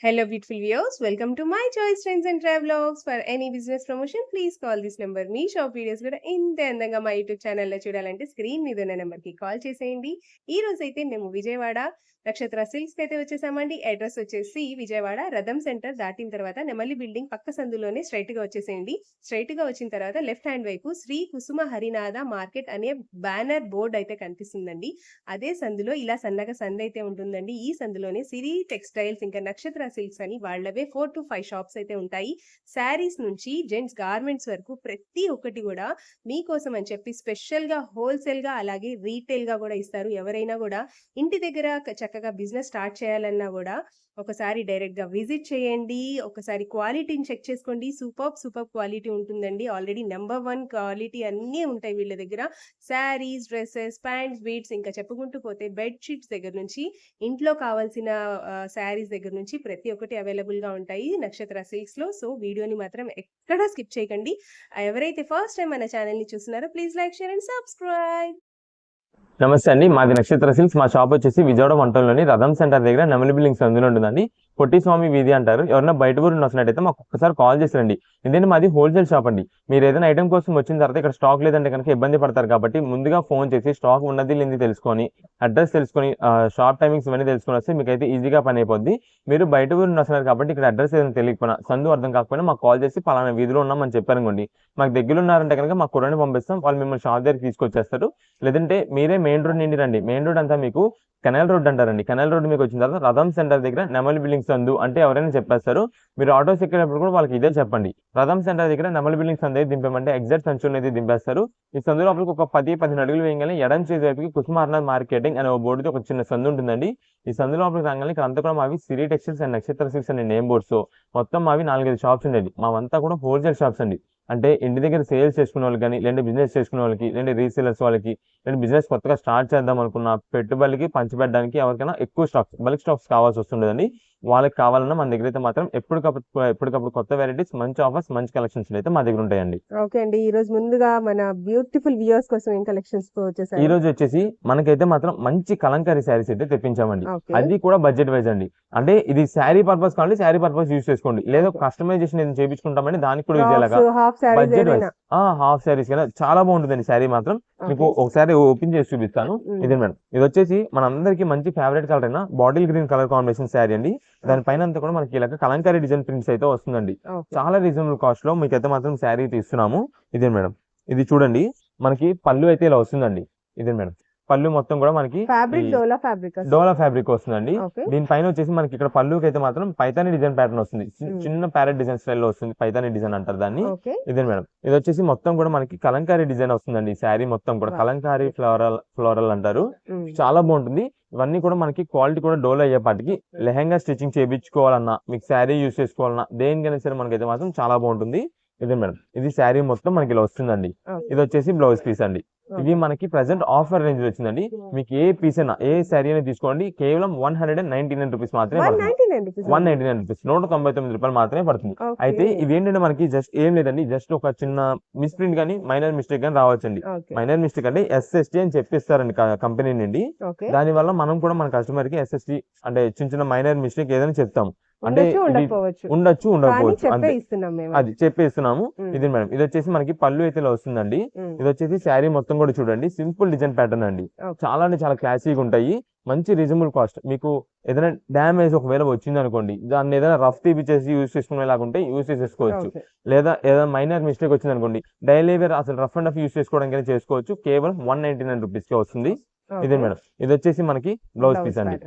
Hello beautiful views welcome to my choice trends and travels for any business promotion please call this number me shop videos కూడా ఇంత అందంగా మా YouTube ఛానల్లో చూడాలంటే screen మీద ఉన్న నెంబర్కి కాల్ చేసేయండి ఈ రోజు అయితే మేము విజయవాడ నక్షత్ర సిల్క్స్కి అయితే వచ్చేసామండి. అడ్రస్ వచ్చేసి విజయవాడ రథం సెంటర్ దాటిన తర్వాత నెమలి బిల్డింగ్ పక్క సందులోనే స్ట్రైట్గా వచ్చేసేయండి. స్ట్రైట్గా వచ్చిన తర్వాత లెఫ్ట్ హ్యాండ్ వైపు శ్రీ కుసుమ హరినాథ మార్కెట్ అనే బ్యానర్ బోర్డ్ అయితే కనిపిస్తుందండి. అదే సందులో ఇలా సన్నగా సందు అయితే ఉంటుందండి. ఈ సందులోనే సిరి టెక్స్టైల్స్ ఇంకా నక్షత్ర సిల్క్స్ అని వాళ్ళవే ఫోర్ టు ఫైవ్ షాప్స్ అయితే ఉంటాయి. శారీస్ నుంచి జెంట్స్ గార్మెంట్స్ వరకు ప్రతి ఒక్కటి కూడా మీకోసం అని చెప్పి స్పెషల్గా హోల్సేల్గా అలాగే రీటైల్గా కూడా ఇస్తారు. ఎవరైనా కూడా ఇంటి దగ్గర చక్క చక్కగా బిజినెస్ స్టార్ట్ చేయాలన్నా కూడా ఒకసారి డైరెక్ట్గా విజిట్ చేయండి ఒకసారి క్వాలిటీని చెక్ చేసుకోండి. సూపర్ సూపర్ క్వాలిటీ ఉంటుందండి. ఆల్రెడీ నెంబర్ వన్ క్వాలిటీ అన్నీ ఉంటాయి వీళ్ళ దగ్గర. శారీస్ డ్రెస్సెస్ ప్యాంట్స్ బీట్స్ ఇంకా చెప్పుకుంటూ పోతే బెడ్షీట్స్ దగ్గర నుంచి ఇంట్లో కావాల్సిన శారీస్ దగ్గర నుంచి ప్రతి ఒక్కటి అవైలబుల్గా ఉంటాయి. నక్షత్ర సిల్క్స్లో. సో వీడియోని మాత్రం ఎక్కడా స్కిప్ చేయకండి. ఎవరైతే ఫస్ట్ టైం మన ఛానల్ని చూస్తున్నారో please like share and subscribe. నమస్తే అండి. మాది నక్షత్ర సిల్క్స్. మా షాప్ వచ్చేసి విజయవాడ వంటంలోని రథం సెంటర్ దగ్గర నెమలి బిల్డింగ్స్ అందులో ఉంటుందండి. పొట్టి స్వామి వీధి అంటారు. ఎవరైనా బయట ఊరు వస్తున్నట్టయితే మాకు ఒక్కసారి కాల్ చేసి రండి. ఎందుకంటే మాది హోల్సేల్ షాప్ అండి. మీరు ఏదైనా ఐటమ్ కోసం వచ్చిన తర్వాత ఇక్కడ స్టాక్ లేదంటే కనుక ఇబ్బంది పడతారు కాబట్టి ముందుగా ఫోన్ చేసి స్టాక్ ఉన్నది లేనిది తెలుసుకొని అడ్రస్ తెలుసుకొని షాప్ టైమింగ్స్ ఇవన్నీ తెలుసుకొని వస్తే మీకు అయితే ఈజీగా పని అయిపోద్ది. మీరు బయట ఊరు వస్తున్నారు కాబట్టి ఇక్కడ అడ్రస్ ఏదైనా తెలియకపోయినా సందు అర్థం కాకపోయినా మాకు కాల్ చేసి పలానా వీధిలో ఉన్నామని చెప్పారనుకోండి మాకు దగ్గర ఉన్నారంటే కనుక మా కుర్రని పంపిస్తాం. వాళ్ళు మిమ్మల్ని షాప్ దగ్గరికి తీసుకొచ్చేస్తారు. లేదంటే మీరే మెయిన్ రోడ్ నిండి రండి. మెయిన్ రోడ్ అంతా మీకు కెనాల్ రోడ్ అంటారండి. కెనాల్ రోడ్ మీకు వచ్చిన తర్వాత రథం సెంటర్ దగ్గర నెమలి బిల్డింగ్స్ అందు అంటే ఎవరైనా చెప్పేస్తారు. మీరు ఆటోస్ ఎక్కేటప్పుడు కూడా వాళ్ళకి ఇదే చెప్పండి. రథం సెంటర్ దగ్గర నెమలి బిల్డింగ్స్ అందే దింపమంటే ఎగ్జాక్ట్ సంచులు అనేది దింపేస్తారు. ఈ సందు లోపలికి ఒక పది పదిహేను అడుగులు వేయగానే ఎడం చేతి వైపుకి కుసుమార్నాథ్ మార్కెటింగ్ అనే ఒక బోర్డుతో ఒక చిన్న సందు ఉంటుందండి. ఈ సందు లోపలికి రాగానే ఇక్కడ అంతా కూడా మావి Siri textiles and Nakshatra six అనే నేమ్ బోర్డ్స్. మొత్తం మావి నాలుగైదు షాప్స్ ఉండేది మావంతా కూడా హోల్సేల్ షాప్స్ అండి. అంటే ఇంటి దగ్గర సేల్స్ చేసుకునే వాళ్ళకి కానీ లేదంటే బిజినెస్ చేసుకునే వాళ్ళకి లేదంటే రీసేలర్స్ వాళ్ళకి లేదంటే బిజినెస్ కొత్తగా స్టార్ట్ చేద్దాం అనుకున్న పెట్టుబడికి పంచిపెట్టడానికి ఎవరికైనా ఎక్కువ స్టాక్స్ బల్క్ స్టాక్స్ కావాల్సి వస్తుండదండి. వాళ్ళకి కావాలన్నా మన దగ్గర అయితే మాత్రం ఎప్పటికప్పుడు ఎప్పటికప్పుడు కొత్త వెరైటీస్ మంచి ఆఫర్స్ మంచి కలెక్షన్స్ అయితే మా దగ్గర ఉంటాయండి. ఓకే అండి. ఈ రోజు ముందుగా మన బ్యూటిఫుల్ వ్యూవర్స్ కోసం ఏం కలెక్షన్స్ ఈ వచ్చేసారు? రోజు వచ్చేసి మనకైతే మాత్రం మంచి కలంకారీ శారీస్ అయితే తెప్పించామండి. అది కూడా బడ్జెట్ వైజ్ అండి. అంటే ఇది శారీ పర్పస్ కావాలి శారీ పర్పస్ యూస్ చేసుకోండి. లేదా. కస్టమైజేషన్ ఏదైనా చేయించుకుంటామండి దానికి కూడా యూజ్ చేయాలి హాఫ్ సారీస్ బడ్జెట్ ఏదైనా. హాఫ్ శారీస్ కదా చాలా బాగుంటుందండి శారీ మాత్రం. మీకు. ఒకసారి ఓపెన్ చేసి చూపిస్తాను. ఇదే మేడం. ఇది వచ్చేసి మన అందరికి మంచి ఫేవరెట్ కలర్ అయినా bottle green colour combination sari అండి. దానిపైన అంతా కూడా మనకి ఇలాగ కలంకారీ డిజైన్ ప్రింట్స్ అయితే వస్తుందండి. చాలా రీజనబుల్ కాస్ట్లో మీకు అయితే మాత్రం శారీ తీస్తున్నాము. ఇదే మేడం. ఇది చూడండి. మనకి పళ్ళు అయితే ఇలా వస్తుందండి. ఇదే మేడం. పళ్ళు మొత్తం కూడా మనకి fabric dola fabric dola fabric వస్తుందండి. దీనిపైన వచ్చేసి మనకి ఇక్కడ పళ్ళుకి అయితే మాత్రం పైతాని డిజైన్ ప్యాటర్న్ వస్తుంది. చిన్న ప్యారెట్ డిజైన్ స్టైల్లో వస్తుంది పైతాని డిజైన్ అంటారు దాన్ని. ఇదే మేడం. ఇది వచ్చేసి మొత్తం కూడా మనకి కలంకారీ డిజైన్ వస్తుందండి ఈ శారీ మొత్తం కూడా. కలంకారీ ఫ్లోరల్ ఫ్లోరల్ అంటారు. చాలా బాగుంటుంది. ఇవన్నీ కూడా మనకి క్వాలిటీ కూడా డోల్ అయ్యేపాటికి లెహంగా స్టిచ్చింగ్ చేయించుకోవాలన్నా మీకు శారీ యూస్ చేసుకోవాలన్నా దేనికైనా సరే మనకైతే మాత్రం చాలా బాగుంటుంది. ఇదే మేడం ఇది శారీ మొత్తం మనకి ఇలా వస్తుందండి. ఇది వచ్చేసి బ్లౌజ్ పీస్ అండి. ఇది మనకి ప్రెసెంట్ ఆఫర్ రేంజ్లో వచ్చిందండి. మీకు ఏ పీస్ అయినా ఏ శారీ అయినా తీసుకోండి. కేవలం one hundred and ninety nine rupees మాత్రమే వన్ నైన్టీ నైన్ రూపీస్ నూట తొంభై తొమ్మిది రూపాయలు మాత్రమే పడుతుంది. అయితే ఇవి ఏంటంటే మనకి జస్ట్ ఏం లేదండి. జస్ట్ ఒక చిన్న మిస్ప్రింట్ కానీ మైనర్ మిస్టేక్ కానీ రావచ్చండి. మైనర్ మిస్టేక్ అంటే ఎస్ఎస్టీ అని చెప్పిస్తారండి కంపెనీ నుండి. దాని వల్ల మనం కూడా మన కస్టమర్కి ఎస్ఎస్టీ అంటే చిన్న చిన్న మైనర్ మిస్టేక్ ఏదైనా చెప్తాం అంటే ఉండొచ్చు ఉండకపోవచ్చు. అది చెప్పేస్తున్నాము. ఇది మేడం ఇది వచ్చేసి మనకి పళ్ళు అయితే వస్తుందండి. ఇది వచ్చేసి శారీ మొత్తం కూడా చూడండి సింపుల్ డిజైన్ ప్యాటర్న్ అండి. చాలా అంటే చాలా క్లాసీగా ఉంటాయి. మంచి రీజనబుల్ కాస్ట్. మీకు ఏదైనా డ్యామేజ్ ఒకవేళ వచ్చింది అనుకోండి దాన్ని ఏదైనా రఫ్ తీపిచ్చేసి యూస్ చేసుకునేలాగా ఉంటే యూస్ చేసేసుకోవచ్చు. లేదా ఏదైనా మైనర్ మిస్టేక్ వచ్చింది అనుకోండి డైలీ వేర్ అసలు రఫ్ అండ్ రఫ్ యూస్ చేసుకోవడానికి చేసుకోవచ్చు. కేవలం వన్ నైన్టీ నైన్ రూపీస్కి వస్తుంది ఇదే. మేడం. ఇది వచ్చేసి మనకి బ్లౌజ్ పీస్ అండి.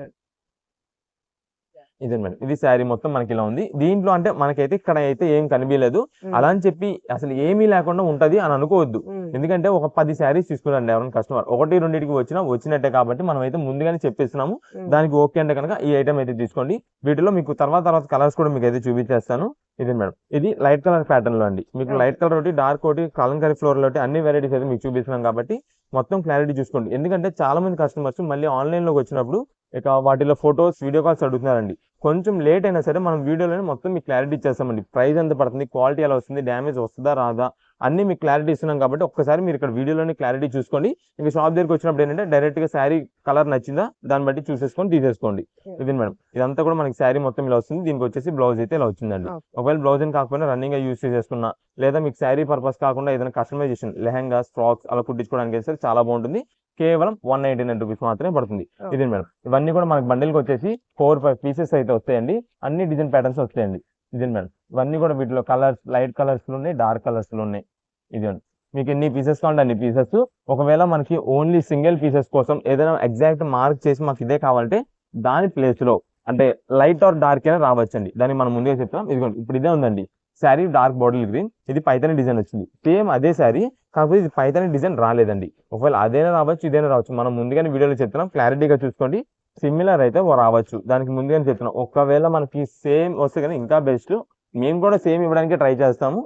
Pattern. ఇదే మేడం ఇది శారీ మొత్తం మనకి ఇలా ఉంది. దీంట్లో అంటే మనకైతే ఇక్కడ అయితే ఏం కనిపించలేదు. అలా అని చెప్పి అసలు ఏమీ లేకుండా ఉంటది అని అనుకోవద్దు. ఎందుకంటే ఒక పది శారీస్ తీసుకురండి ఎవరైనా కస్టమర్. ఒకటి రెండింటికి వచ్చినా వచ్చినట్టే కాబట్టి మనం అయితే ముందుగానే చెప్పేస్తున్నాము. దానికి ఓకే అంటే కనుక ఈ ఐటమ్ అయితే తీసుకోండి. వీటిలో మీకు తర్వాత తర్వాత కలర్స్ కూడా మీకు అయితే చూపించేస్తాను. ఇది మేడం. ఇది లైట్ కలర్ ప్యాటర్న్లో అండి. మీకు. లైట్ కలర్ ఒకటి డార్క్ ఒకటి కలంకరీ ఫ్లోర్ ఒకటి అన్ని వెరైటీస్ అయితే మీకు చూపిస్తున్నాం కాబట్టి మొత్తం క్లారిటీ చూసుకోండి. ఎందుకంటే చాలా మంది కస్టమర్స్ మళ్ళీ ఆన్లైన్లోకి వచ్చినప్పుడు ఇక వాటిలో ఫొటోస్ వీడియో కాల్స్ అడుగుతున్నారండి. కొంచెం లేట్ అయినా సరే మనం వీడియోలోనే మొత్తం మీకు క్లారిటీ ఇచ్చేస్తామండి. ప్రైస్ ఎంత పడుతుంది క్వాలిటీ ఎలా వస్తుంది డ్యామేజ్ వస్తుందా రాదా అన్ని మీకు క్లారిటీ ఇస్తున్నాం కాబట్టి ఒక్కసారి మీరు ఇక్కడ వీడియోలోనే క్లారిటీ చూసుకోండి. ఇంకా షాప్ దగ్గరికి వచ్చినప్పుడు ఏంటంటే డైరెక్ట్గా శారీ కలర్ నచ్చిందా దాన్ని బట్టి చూసేసుకొని తీసేసుకోండి. ఇది మేడం ఇదంతా కూడా మనకి శారీ మొత్తం ఇలా వస్తుంది. దీనికి వచ్చేసి బ్లౌజ్ అయితే ఇలా వచ్చిందండి. ఒకవేళ బ్లౌజ్ అని కాకపోయినా రన్నింగ్గా యూస్ చేసుకున్నా లేదా మీకు శారీ పర్పస్ కాకుండా ఏదైనా కస్టమైజేషన్ లెహంగాస్ ఫ్రాక్స్ అలా కుట్టించుకోవడానికి అయితే చాలా బాగుంటుంది. కేవలం వన్ నైన్టీ నైన్ రూపీస్ మాత్రమే పడుతుంది. ఇది మేడం. ఇవన్నీ కూడా మనకి బండిల్కి వచ్చేసి ఫోర్ ఫైవ్ పీసెస్ అయితే వస్తాయండి. అన్ని డిజైన్ ప్యాటర్న్స్ వస్తాయండి. ఇది మేడం. ఇవన్నీ కూడా వీటిలో కలర్స్ లైట్ కలర్స్లో ఉన్నాయి డార్క్ కలర్స్లో ఉన్నాయి. ఇదిగోండి మీకు ఎన్ని పీసెస్ కావాలంటే అన్ని పీసెస్ ఒకవేళ మనకి ఓన్లీ సింగిల్ పీసెస్ కోసం ఏదైనా ఎగ్జాక్ట్ మార్క్ చేసి మాకు ఇదే కావాలంటే దాని ప్లేస్లో అంటే లైట్ ఆర్ డార్క్ అయినా రావచ్చండి. దాన్ని మనం ముందుగా చెప్తాం ఇదిగోండి. ఇప్పుడు ఇదే ఉందండి. Sari dark bottle green. ఇది పైతని డిజైన్ వచ్చింది. సేమ్ అదే శారీ కాకపోతే ఇది పైతని డిజైన్ రాలేదండి. ఒకవేళ అదైనా రావచ్చు ఇదైనా రావచ్చు. మనం ముందుగానే వీడియోలో చెప్తున్నాం క్లారిటీగా చూసుకోండి. సిమిలర్ అయితే రావచ్చు. దానికి ముందుగానే చెప్తున్నాం. ఒకవేళ మనకి సేమ్ వస్తే కానీ ఇంకా బెస్ట్. మేము కూడా సేమ్ ఇవ్వడానికి ట్రై చేస్తాము.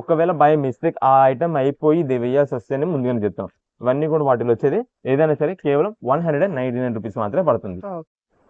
ఒకవేళ బై మిస్టేక్ ఆ ఐటమ్ అయిపోయి ఇది వేయాల్సి వస్తేనే ముందుగానే చెప్తాం ఇవన్నీ కూడా వాటిలో వచ్చేది. ఏదైనా సరే కేవలం one hundred and ninety nine rupees మాత్రమే పడుతుంది.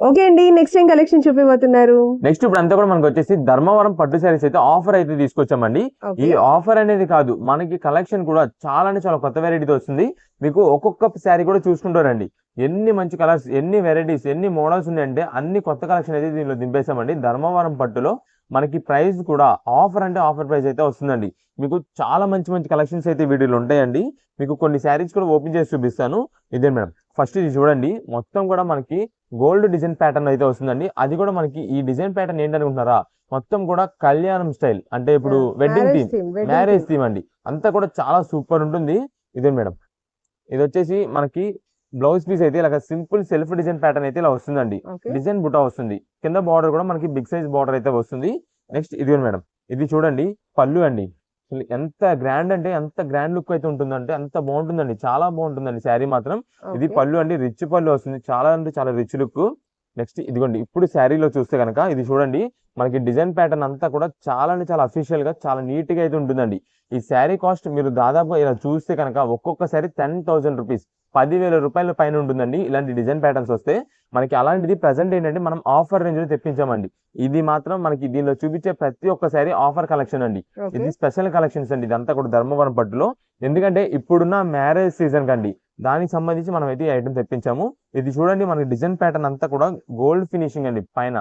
ఓకే అండి నెక్స్ట్ ఏం కలెక్షన్ చూపిపోతున్నారు నెక్స్ట్ ఇప్పుడు అంతా కూడా మనకు వచ్చేసి ధర్మవరం పట్టు శారీస్ అయితే ఆఫర్ అయితే తీసుకొచ్చామండి. ఈ ఆఫర్ అనేది కాదు మనకి కలెక్షన్ కూడా చాలా అంటే చాలా కొత్త వెరైటీతో వస్తుంది. మీకు ఒక్కొక్క శారీ కూడా చూసుకుంటారండి. ఎన్ని మంచి కలర్స్ ఎన్ని వెరైటీస్ ఎన్ని మోడల్స్ ఉన్నాయంటే అన్ని కొత్త కలెక్షన్ అయితే దీనిలో దింపేసామండి ధర్మవరం పట్టులో మనకి ప్రైస్ కూడా ఆఫర్ అంటే ఆఫర్ ప్రైస్ అయితే వస్తుందండి. మీకు చాలా మంచి మంచి కలెక్షన్స్ అయితే వీటిలో ఉంటాయండి. మీకు కొన్ని శారీస్ కూడా ఓపెన్ చేసి చూపిస్తాను. ఇదే మేడం ఫస్ట్ ఇది చూడండి. మొత్తం కూడా మనకి గోల్డ్ డిజైన్ ప్యాటర్న్ అయితే వస్తుందండి. అది కూడా మనకి ఈ డిజైన్ ప్యాటర్న్ ఏంటనుకుంటున్నారా? మొత్తం కూడా కళ్యాణం స్టైల్. అంటే ఇప్పుడు వెడ్డింగ్ థీమ్. మ్యారేజ్ థీమ్ అండి. అంతా కూడా చాలా సూపర్ ఉంటుంది. ఇదే మేడం? ఇది వచ్చేసి మనకి బ్లౌజ్ పీస్ అయితే ఇలా సింపుల్ సెల్ఫ్ డిజైన్ ప్యాటర్న్ అయితే ఇలా వస్తుందండి. డిజైన్ బుటా వస్తుంది. కింద బార్డర్ కూడా మనకి బిగ్ సైజ్ బార్డర్ అయితే వస్తుంది. నెక్స్ట్ ఇది మేడం? ఇది చూడండి. పళ్ళు అండి. అసలు ఎంత గ్రాండ్ అంటే ఎంత గ్రాండ్ లుక్ అయితే ఉంటుందంటే అంత బాగుంటుందండి. చాలా బాగుంటుందండి శారీ మాత్రం. ఇది పళ్ళు అండి రిచ్ పళ్ళు వస్తుంది. చాలా అంటే చాలా రిచ్ లుక్. నెక్స్ట్ ఇదిగోండి ఇప్పుడు శారీలో చూస్తే కనుక ఇది చూడండి మనకి డిజైన్ ప్యాటర్న్ అంతా కూడా చాలా అంటే చాలా అఫీషియల్గా చాలా నీట్గా అయితే ఉంటుందండి. ఈ శారీ కాస్ట్ మీరు దాదాపు ఇలా చూస్తే కనుక ఒక్కొక్క శారీ టెన్ థౌసండ్ రూపీస్ పదివేల రూపాయల పైన ఉంటుందండి. ఇలాంటి డిజైన్ ప్యాటర్న్స్ వస్తే మనకి అలాంటిది ప్రజెంట్ ఏంటంటే మనం ఆఫర్ రేంజ్లో తెప్పించామండి. ఇది మాత్రం మనకి దీనిలో చూపించే ప్రతి ఒక్క శారీ ఆఫర్ కలెక్షన్ అండి. ఇది స్పెషల్ కలెక్షన్స్ అండి. ఇదంతా కూడా ధర్మవరం పట్టులో. ఎందుకంటే ఇప్పుడున్న మ్యారేజ్ సీజన్ కండి. దానికి సంబంధించి మనం అయితే ఈ ఐటమ్ తెప్పించాము. ఇది చూడండి మనకి డిజైన్ ప్యాటర్న్ అంతా కూడా గోల్డ్ ఫినిషింగ్ అండి పైన.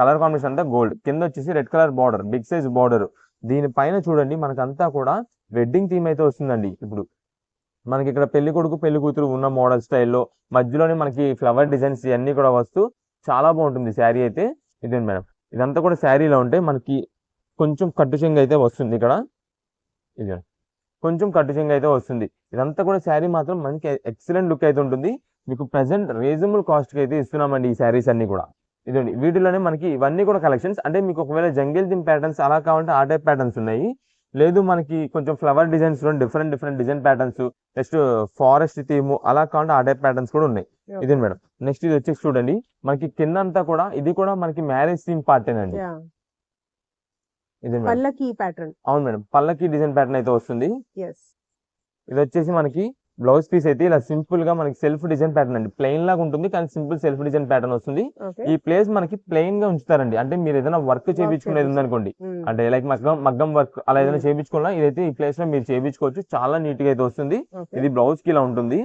కలర్ కాంబినేషన్ అంతా గోల్డ్ కింద వచ్చేసి red colour border big size border దీని పైన చూడండి మనకంతా కూడా వెడ్డింగ్ థీమ్ అయితే వస్తుందండి. ఇప్పుడు మనకి ఇక్కడ పెళ్ళి కొడుకు పెళ్ళి కూతురు ఉన్న మోడల్ స్టైల్లో మధ్యలోనే మనకి ఫ్లవర్ డిజైన్స్ ఇవన్నీ కూడా వస్తూ చాలా బాగుంటుంది శారీ అయితే. ఇదే మేడం? ఇదంతా కూడా శారీలో ఉంటే మనకి కొంచెం కట్టు చెంగు అయితే వస్తుంది ఇక్కడ. ఇది కొంచెం కట్టు చెంగు అయితే వస్తుంది. ఇదంతా కూడా శారీ మాత్రం మనకి ఎక్సలెంట్ లుక్ అయితే ఉంటుంది. మీకు ప్రెసెంట్ రీజనబుల్ కాస్ట్కి అయితే ఇస్తున్నామండి ఈ శారీస్ అన్ని కూడా. ఇదండి వీటిలోనే మనకి ఇవన్నీ కూడా కలెక్షన్స్. అంటే మీకు ఒకవేళ జంగిల్ థీమ్ ప్యాటర్న్స్ అలా కావాలంటే ఆ టైప్ ప్యాటర్న్స్ ఉన్నాయి. లేదు మనకి కొంచెం flower డిజైన్స్లో different different design patterns next forest theme అలా ఆ టైప్ ప్యాటర్న్స్ కూడా ఉన్నాయి. ఇది మేడం? నెక్స్ట్ ఇది వచ్చేసి చూడండి. మనకి కింద అంతా కూడా ఇది కూడా మనకి మ్యారేజ్ థీమ్ పార్టేనండి ఇది పల్లకి ప్యాటర్న్ అవును మేడం. పల్లకి డిజైన్ ప్యాటర్న్ అయితే వస్తుంది. ఇది వచ్చేసి మనకి బ్లౌజ్ పీస్ అయితే ఇలా సింపుల్గా మనకి సెల్ఫ్ డిజైన్ ప్యాటర్న్ అండి. ప్లెయిన్ లాగా ఉంటుంది కానీ సింపుల్ సెల్ఫ్ డిజైన్ ప్యాటర్న్ వస్తుంది. ఈ ప్లేస్ మనకి ప్లెయిన్గా ఉంచుతారండి. అంటే మీరు ఏదైనా వర్క్ చేయించుకునేది ఉందనుకోండి. అంటే లైక్ మగ్గం మగ్గం వర్క్ అలా ఏదైనా చేయించుకున్నా ఇదైతే ఈ ప్లేస్లో మీరు చేయించుకోవచ్చు. చాలా నీట్గా అయితే వస్తుంది. ఇది బ్లౌజ్కి ఇలా ఉంటుంది.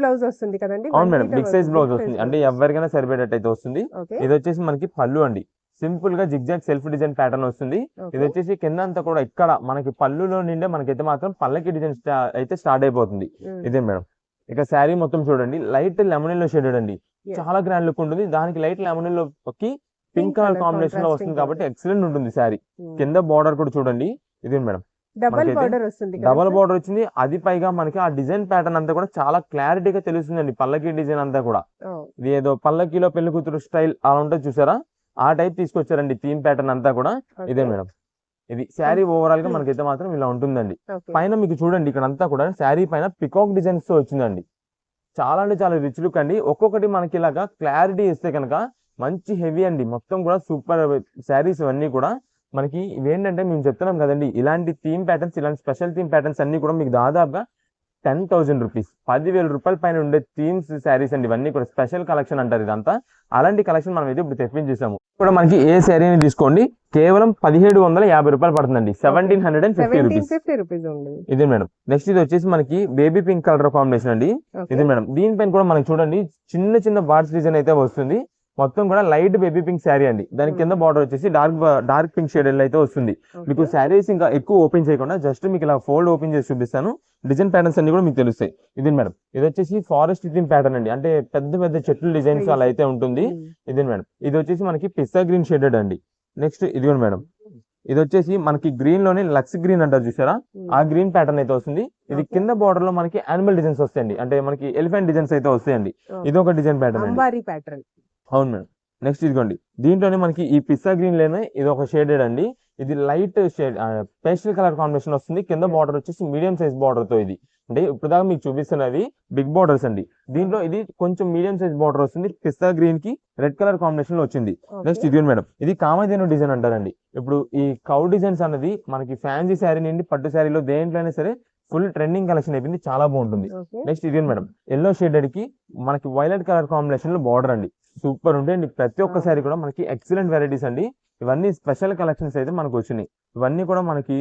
బ్లౌజ్ వస్తుంది కదండి. అవును మేడం బిగ్ సైజ్ బ్లౌజ్ వస్తుంది. అంటే ఎవరికైనా సరిపడేటట్టు అయితే వస్తుంది. ఇది వచ్చేసి మనకి పళ్ళు అండి. సింపుల్గా జిగ్జాగ్ సెల్ఫ్ డిజైన్ ప్యాటర్న్ వస్తుంది. ఇది వచ్చేసి కింద అంతా కూడా ఇక్కడ మనకి పళ్ళులో నిండే మనకైతే మాత్రం పల్లకి డిజైన్ అయితే స్టార్ట్ అయిపోతుంది. ఇదే మేడం. ఇక శారీ మొత్తం చూడండి. లైట్ లెమన్ షేడెడ్ అండి. చాలా గ్రాండ్ లుక్ ఉంటుంది. దానికి లైట్ లెమన్కి పింక్ కలర్ కాంబినేషన్లో వస్తుంది కాబట్టి. ఎక్సలెంట్ ఉంటుంది శారీ. కింద బార్డర్ కూడా చూడండి. ఇది మేడం. డబల్ బార్డర్ వస్తుంది డబల్ బార్డర్ వచ్చింది. అది పైగా మనకి ఆ డిజైన్ ప్యాటర్న్ అంతా కూడా చాలా క్లారిటీగా తెలుస్తుందండి పల్లకి డిజైన్ అంతా కూడా. ఇది ఏదో పల్లకిలో పెళ్ళి కూతురు స్టైల్ అలా ఉంటుంది చూసారా? ఆ టైప్ తీసుకొచ్చారండి థీమ్ ప్యాటర్న్ అంతా కూడా. ఇదే మేడం. ఇది శారీ ఓవరాల్గా Hmm. మనకైతే మాత్రం ఇలా ఉంటుందండి. పైన మీకు చూడండి ఇక్కడ అంతా కూడా శారీ పైన పికాక్ డిజైన్స్తో వచ్చిందండి. చాలా అంటే చాలా రిచ్ లుక్ అండి. ఒక్కొక్కటి మనకి ఇలాగా క్లారిటీ ఇస్తే కనుక మంచి హెవీ అండి. మొత్తం కూడా సూపర్ శారీస్ ఇవన్నీ కూడా. మనకి ఇవేంటంటే మేము చెప్తున్నాం కదండి ఇలాంటి థీమ్ ప్యాటర్న్స్ ఇలాంటి స్పెషల్ థీమ్ ప్యాటర్న్స్ అన్ని కూడా మీకు దాదాపుగా టెన్ థౌసండ్ రూపీస్ పదివేల రూపాయల పైన ఉండే థీమ్స్ శారీస్ అండి. ఇవన్నీ కూడా స్పెషల్ కలెక్షన్ అంటారు ఇదంతా. అలాంటి కలెక్షన్ మనం అయితే ఇప్పుడు తెప్పించేసాము ఇప్పుడు మనకి ఏ శారీ అని తీసుకోండి? కేవలం పదిహేడు వందల యాభై రూపాయలు పడుతుందండి. Seventeen hundred and fifty rupees fifty rupees ఉంది. ఇది మేడం. నెక్స్ట్ ఇది వచ్చేసి మనకి బేబీ పింక్ కలర్ కాంబినేషన్ అండి. ఇది మేడం. దీనిపైన కూడా మనకి చూడండి చిన్న చిన్న బార్డ్స్ డిజైన్ అయితే వస్తుంది. మొత్తం కూడా లైట్ బేబీ పింక్ శారీ అండి. దాని. కింద బార్డర్ వచ్చేసి డార్క్ డార్క్ పింక్ షేడ్ అయితే వస్తుంది. మీకు శారీస్ ఇంకా ఎక్కువ ఓపెన్ చేయకుండా జస్ట్ మీకు ఇలా ఫోల్డ్ ఓపెన్ చేసి చూపిస్తాను. డిజైన్ ప్యాటర్న్స్ అన్ని కూడా మీకు తెలుస్తాయి. ఇది మేడం ఇది వచ్చేసి ఫారెస్ట్ థీమ్ ప్యాటర్న్ అండి. అంటే పెద్ద పెద్ద చెట్లు డిజైన్స్ అలా అయితే ఉంటుంది. ఇది మేడం ఇది వచ్చేసి మనకి పిస్తా గ్రీన్ షేడెడ్ అండి. నెక్స్ట్ ఇది కూడా మేడం ఇది వచ్చేసి మనకి గ్రీన్లోనే లక్స్ గ్రీన్ అంటారు చూసారా? ఆ గ్రీన్ ప్యాటర్న్ అయితే వస్తుంది. ఇది. కింద బార్డర్లో మనకి యానిమల్ డిజైన్స్ వస్తాయండి. అంటే మనకి ఎలిఫెంట్ డిజైన్స్ అయితే వస్తాయండి. ఇది ఒక డిజైన్ ప్యాటర్న్ అవును మేడం. నెక్స్ట్ ఇదిగోండి. దీంట్లోనే మనకి ఈ పిస్తా గ్రీన్ లేనే ఇది ఒక షేడెడ్ అండి. ఇది light shade pastel colour combination వస్తుంది. కింద బార్డర్ వచ్చేసి మీడియం సైజ్ బార్డర్తో ఇది. అంటే ఇప్పుడు దాకా మీకు చూపిస్తున్నవి బిగ్ బార్డర్స్ అండి. దీంట్లో ఇది కొంచెం మీడియం సైజ్ బార్డర్ వస్తుంది. పిస్తా గ్రీన్కి రెడ్ కలర్ కాంబినేషన్లో వచ్చింది నెక్స్ట్ ఇది మేడం. ఇది కామధేను డిజైన్ అంటారండి. ఇప్పుడు ఈ కౌ డిజైన్స్ అన్నది మనకి ఫ్యాన్సీ శారీ నుండి పట్టు శారీలో దేంట్లో అయినా సరే ఫుల్ ట్రెండింగ్ కలెక్షన్ అయిపోయింది. చాలా బాగుంటుంది. నెక్స్ట్ ఇది మేడం. ఎల్లో షేడెడ్కి మనకి వైలెట్ కలర్ కాంబినేషన్లో బార్డర్ అండి. సూపర్ ఉంటే అండి ప్రతి ఒక్క Ah. సారీ కూడా మనకి ఎక్సలెంట్ వెరైటీస్ అండి. ఇవన్నీ స్పెషల్ కలెక్షన్స్ అయితే మనకు వచ్చినాయి. ఇవన్నీ కూడా మనకి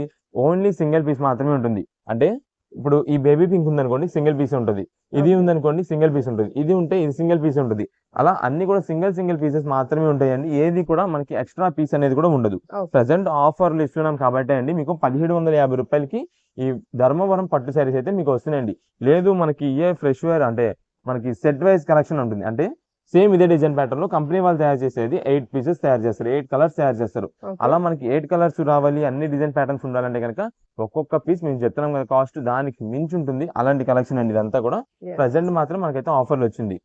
ఓన్లీ సింగిల్ పీస్ మాత్రమే ఉంటుంది. అంటే ఇప్పుడు ఈ బేబీ పింక్ ఉందనుకోండి సింగిల్ పీస్ ఉంటుంది. ఇది. ఉందనుకోండి సింగిల్ పీస్ ఉంటుంది. ఇది ఉంటే ఇది సింగిల్ పీస్ ఉంటుంది. అలా అన్ని కూడా సింగిల్ సింగిల్ పీసెస్ మాత్రమే ఉంటాయండి. ఏది కూడా మనకి ఎక్స్ట్రా పీస్ అనేది కూడా ఉండదు. ప్రజెంట్ ఆఫర్లు ఇస్తున్నాం కాబట్టి అండి మీకు పదిహేడు వందల యాభై రూపాయలకి ఈ ధర్మవరం పట్టు శారీస్ అయితే మీకు వస్తున్నాయండి. లేదు మనకి ఏ ఫ్రెష్ వేర్ అంటే మనకి సెట్ వైజ్ కలెక్షన్ ఉంటుంది. అంటే సేమ్ ఇదే డిజైన్ ప్యాటర్న్లో కంపెనీ వాళ్ళు తయారు చేసేది ఎయిట్ పీసెస్ తయారు చేస్తారు. ఎయిట్ కలర్స్ తయారు చేస్తారు. అలా మనకి ఎయిట్ కలర్స్ రావాలి అన్ని డిజైన్ ప్యాటర్న్స్ ఉండాలంటే కనుక ఒక్కొక్క పీస్ మేము చెప్తున్నాం కదా కాస్ట్ దానికి మించి ఉంటుంది. అలాంటి కలెక్షన్ అండి ఇదంతా కూడా. ప్రజెంట్ మాత్రం మనకైతే ఆఫర్లు వచ్చింది.